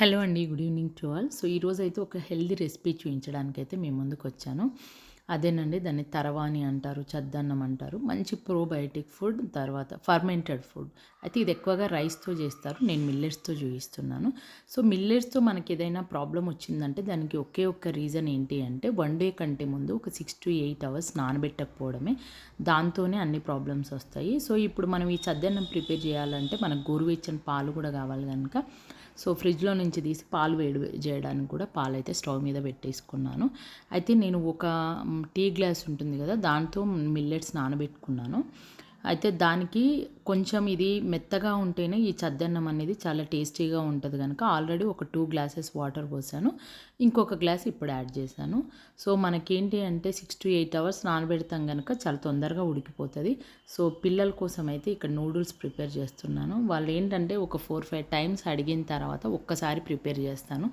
Hello అండి good evening to all. So ఈరోజు అయితే ఒక హెల్దీ రెసిపీ చూపించడానికి అయితే మేము ముందుకు వచ్చాను. అదేనండి దాన్ని తరవాని అంటారు చద్దన్నం అంటారు. మంచి ప్రోబయోటిక్ ఫుడ్ తర్వాత ఫర్మెంటెడ్ ఫుడ్. అయితే ఇది ఎక్కువగా రైస్తో చేస్తారు నేను మిల్లెట్స్తో చూపిస్తున్నాను సో మిల్లెట్స్తో మనకి ఏదైనా ప్రాబ్లం వచ్చిందంటే దానికి ఒకే ఒక్క రీజన్ ఏంటి అంటే వన్ డే కంటే ముందు ఒక సిక్స్ టు ఎయిట్ అవర్స్ నానబెట్టకపోవడమే. దాంతోనే అన్ని ప్రాబ్లమ్స్ వస్తాయి. సో ఇప్పుడు మనం ఈ చద్దన్నం ప్రిపేర్ చేయాలంటే మనకు గోరువెచ్చని పాలు కూడా కావాలి కనుక సో ఫ్రిడ్జ్లో నుంచి తీసి పాలు వేడి చేయడానికి కూడా పాలు అయితే స్టవ్ మీద పెట్టేసుకున్నాను. అయితే నేను ఒక టీ గ్లాస్ ఉంటుంది కదా దాంతో మిల్లెట్స్ నానబెట్టుకున్నాను. అయితే దానికి కొంచెం ఇది మెత్తగా ఉంటేనే ఈ చద్దన్నం అనేది చాలా టేస్టీగా ఉంటుంది కనుక ఆల్రెడీ ఒక టూ గ్లాసెస్ వాటర్ పోసాను. ఇంకొక గ్లాస్ ఇప్పుడు యాడ్ చేశాను. సో మనకేంటి అంటే సిక్స్ టు ఎయిట్ అవర్స్ నానబెడతాం కనుక చాలా తొందరగా ఉడికిపోతుంది. సో పిల్లల కోసం అయితే ఇక్కడ నూడిల్స్ ప్రిపేర్ చేస్తున్నాను. వాళ్ళు ఏంటంటే ఒక ఫోర్ ఫైవ్ టైమ్స్ అడిగిన తర్వాత ఒక్కసారి ప్రిపేర్ చేస్తాను.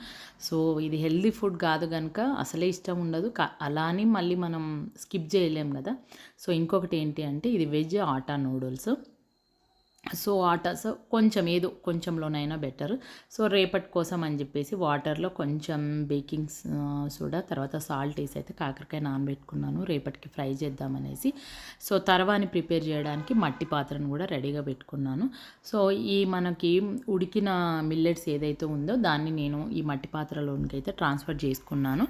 సో ఇది హెల్దీ ఫుడ్ కాదు కనుక అసలే ఇష్టం ఉండదు. అలా అని మళ్ళీ మనం స్కిప్ చేయలేం కదా సో ఇంకొకటి ఏంటి అంటే ఇది veg atta noodles. So waters కొంచెం ఏదో కొంచెంలోనైనా బెటర్. సో రేపటి కోసం అని చెప్పేసి వాటర్లో కొంచెం బేకింగ్ సోడా తర్వాత సాల్ట్ వేసి అయితే కాకరకాయ నానబెట్టుకున్నాను. రేపటికి ఫ్రై చేద్దామనేసి సో తర్వాని ప్రిపేర్ చేయడానికి మట్టి పాత్రను కూడా రెడీగా పెట్టుకున్నాను. సో ఈ మనకి ఉడికిన మిల్లెట్స్ ఏదైతే ఉందో దాన్ని నేను ఈ మట్టి పాత్రలోనికి అయితే ట్రాన్స్ఫర్ చేసుకున్నాను.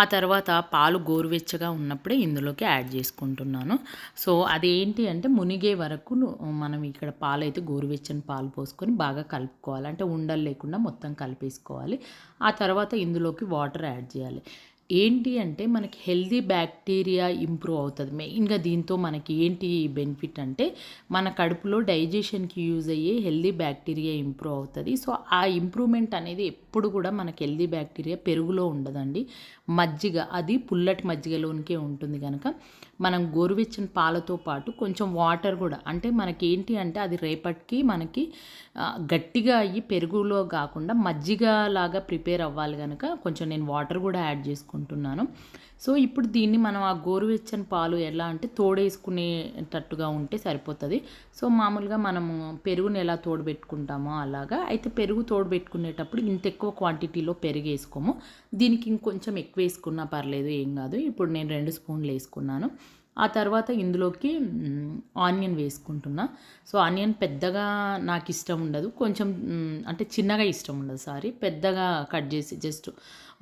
ఆ తర్వాత పాలు గోరువెచ్చగా ఉన్నప్పుడే ఇందులోకి యాడ్ చేసుకుంటున్నాను. సో అదేంటి అంటే మునిగే వరకు మనం ఇక్కడ పాలు అయితే గోరువెచ్చని పాలు పోసుకొని బాగా కలుపుకోవాలి. అంటే ఉండలు లేకుండా మొత్తం కలిపేసుకోవాలి. ఆ తర్వాత ఇందులోకి వాటర్ యాడ్ చేయాలి. ఏంటి అంటే మనకి హెల్దీ బ్యాక్టీరియా ఇంప్రూవ్ అవుతుంది. మెయిన్గా దీంతో మనకి ఏంటి బెనిఫిట్ అంటే మన కడుపులో డైజెషన్కి యూజ్ అయ్యే హెల్దీ బ్యాక్టీరియా ఇంప్రూవ్ అవుతుంది. సో ఆ ఇంప్రూవ్మెంట్ అనేది ఎప్పుడు కూడా మనకి హెల్దీ బ్యాక్టీరియా పెరుగులో ఉండదండి. మజ్జిగ అది పుల్లటి మజ్జిగలోనికే ఉంటుంది కనుక మనం గోరువెచ్చని పాలతో పాటు కొంచెం వాటర్ కూడా అంటే మనకి ఏంటి అంటే అది రేపటికి మనకి గట్టిగా అయ్యి పెరుగులో కాకుండా మజ్జిగ లాగా ప్రిపేర్ అవ్వాలి కనుక కొంచెం నేను వాటర్ కూడా యాడ్ చేసుకుంటాను. చేసుకుంటున్నాను సో ఇప్పుడు దీన్ని మనం ఆ గోరువెచ్చని పాలు ఎలా అంటే తోడేసుకునేటట్టుగా ఉంటే సరిపోతుంది. సో మామూలుగా మనము పెరుగుని ఎలా తోడబెట్టుకుంటామో అలాగా. అయితే పెరుగు తోడబెట్టుకునేటప్పుడు ఇంత ఎక్కువ క్వాంటిటీలో పెరుగు వేసుకోము దీనికి ఇంకొంచెం ఎక్కువ వేసుకున్నా పర్లేదు ఏం కాదు. ఇప్పుడు నేను రెండు స్పూన్లు వేసుకున్నాను. ఆ తర్వాత ఇందులోకి ఆనియన్ వేసుకుంటున్నా. సో ఆనియన్ పెద్దగా నాకు ఇష్టం ఉండదు. కొంచెం అంటే చిన్నగా ఇష్టం ఉండదు సారీ. పెద్దగా కట్ చేసి జస్ట్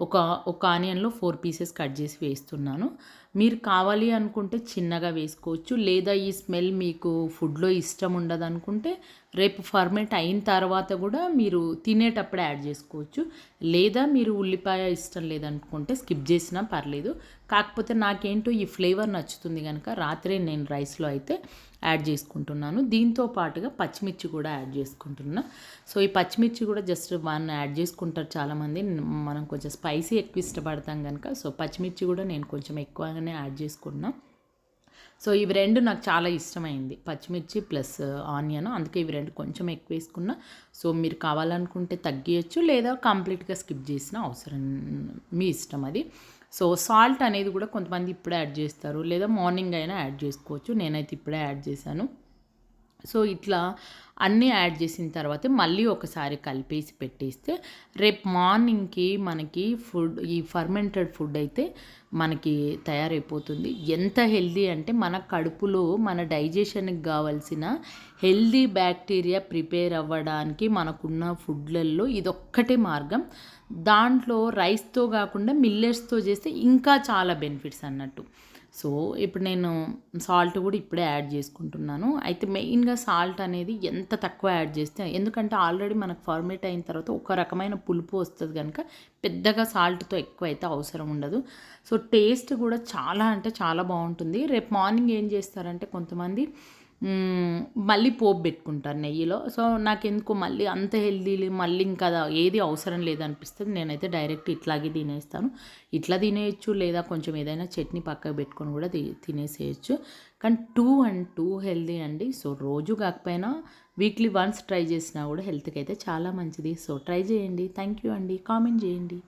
ఒక ఒక ఆనియన్లో ఫోర్ పీసెస్ కట్ చేసి వేస్తున్నాను. మీరు కావాలి అనుకుంటే చిన్నగా వేసుకోవచ్చు. లేదా ఈ స్మెల్ మీకు ఫుడ్లో ఇష్టం ఉండదు అనుకుంటే రేపు ఫర్మెంట్ అయిన తర్వాత కూడా మీరు తినేటప్పుడే యాడ్ చేసుకోవచ్చు. లేదా మీరు ఉల్లిపాయ ఇష్టం లేదనుకుంటే స్కిప్ చేసినా పర్లేదు. కాకపోతే నాకేంటో ఈ ఫ్లేవర్ నచ్చుతుంది కనుక రాత్రి నేను రైస్లో అయితే యాడ్ చేసుకుంటున్నాను. దీంతో పాటుగా పచ్చిమిర్చి కూడా యాడ్ చేసుకుంటున్నా. సో ఈ పచ్చిమిర్చి కూడా జస్ట్ వన్ యాడ్ చేసుకుంటారు చాలామంది. మనం కొంచెం స్పైసీ ఎక్కువ ఇష్టపడతాం కనుక సో పచ్చిమిర్చి కూడా నేను కొంచెం ఎక్కువగానే యాడ్ చేసుకున్నా. సో ఇవి రెండు నాకు చాలా ఇష్టమైంది పచ్చిమిర్చి ప్లస్ ఆనియన్. అందుకే ఇవి రెండు కొంచెం ఎక్కువ వేసుకున్నా. సో మీరు కావాలనుకుంటే తగ్గియచ్చు లేదా కంప్లీట్గా స్కిప్ చేసిన అవసరం మీ ఇష్టం అది. సో సాల్ట్ అనేది కూడా కొంతమంది ఇప్పుడే యాడ్ చేస్తారు లేదా మార్నింగ్ అయినా యాడ్ చేసుకోవచ్చు. నేనైతే ఇప్పుడే యాడ్ చేశాను. సో ఇట్లా అన్నీ యాడ్ చేసిన తర్వాత మళ్ళీ ఒకసారి కలిపేసి పెట్టేస్తే రేపు మార్నింగ్కి మనకి ఫుడ్ ఈ ఫర్మెంటెడ్ ఫుడ్ అయితే మనకి తయారైపోతుంది. ఎంత హెల్దీ అంటే మన కడుపులో మన డైజెషన్కి కావాల్సిన హెల్దీ బ్యాక్టీరియా ప్రిపేర్ అవ్వడానికి మనకున్న ఫుడ్లలో ఇదొక్కటే మార్గం. దాంట్లో రైస్తో కాకుండా మిల్లెట్స్తో చేస్తే ఇంకా చాలా బెనిఫిట్స్ అన్నట్టు. సో ఇప్పుడు నేను సాల్ట్ కూడా ఇప్పుడే యాడ్ చేసుకుంటున్నాను. అయితే మెయిన్గా సాల్ట్ అనేది ఎంత తక్కువ యాడ్ చేస్తే ఎందుకంటే ఆల్రెడీ మనకు ఫార్మేట్ అయిన తర్వాత ఒక రకమైన పులుపు వస్తుంది కనుక పెద్దగా సాల్ట్తో ఎక్కువ అయితే అవసరం ఉండదు. సో టేస్ట్ కూడా చాలా అంటే చాలా బాగుంటుంది. రేపు మార్నింగ్ ఏం చేస్తారంటే కొంతమంది మళ్ళీ పోపు పెట్టుకుంటాను నెయ్యిలో. సో నాకు ఎందుకు మళ్ళీ అంత హెల్దీ మళ్ళీ ఇంకా ఏది అవసరం లేదనిపిస్తుంది నేనైతే డైరెక్ట్ ఇట్లాగే తినేస్తాను. ఇట్లా తినేయచ్చు లేదా కొంచెం ఏదైనా చట్నీ పక్కకు పెట్టుకొని కూడా తినేసేయచ్చు. కానీ టూ అండ్ టూ హెల్దీ అండి. సో రోజు కాకపోయినా వీక్లీ వన్స్ ట్రై చేసినా కూడా హెల్త్కి అయితే చాలా మంచిది. సో ట్రై చేయండి. థ్యాంక్ యూ అండి. కామెంట్ చేయండి.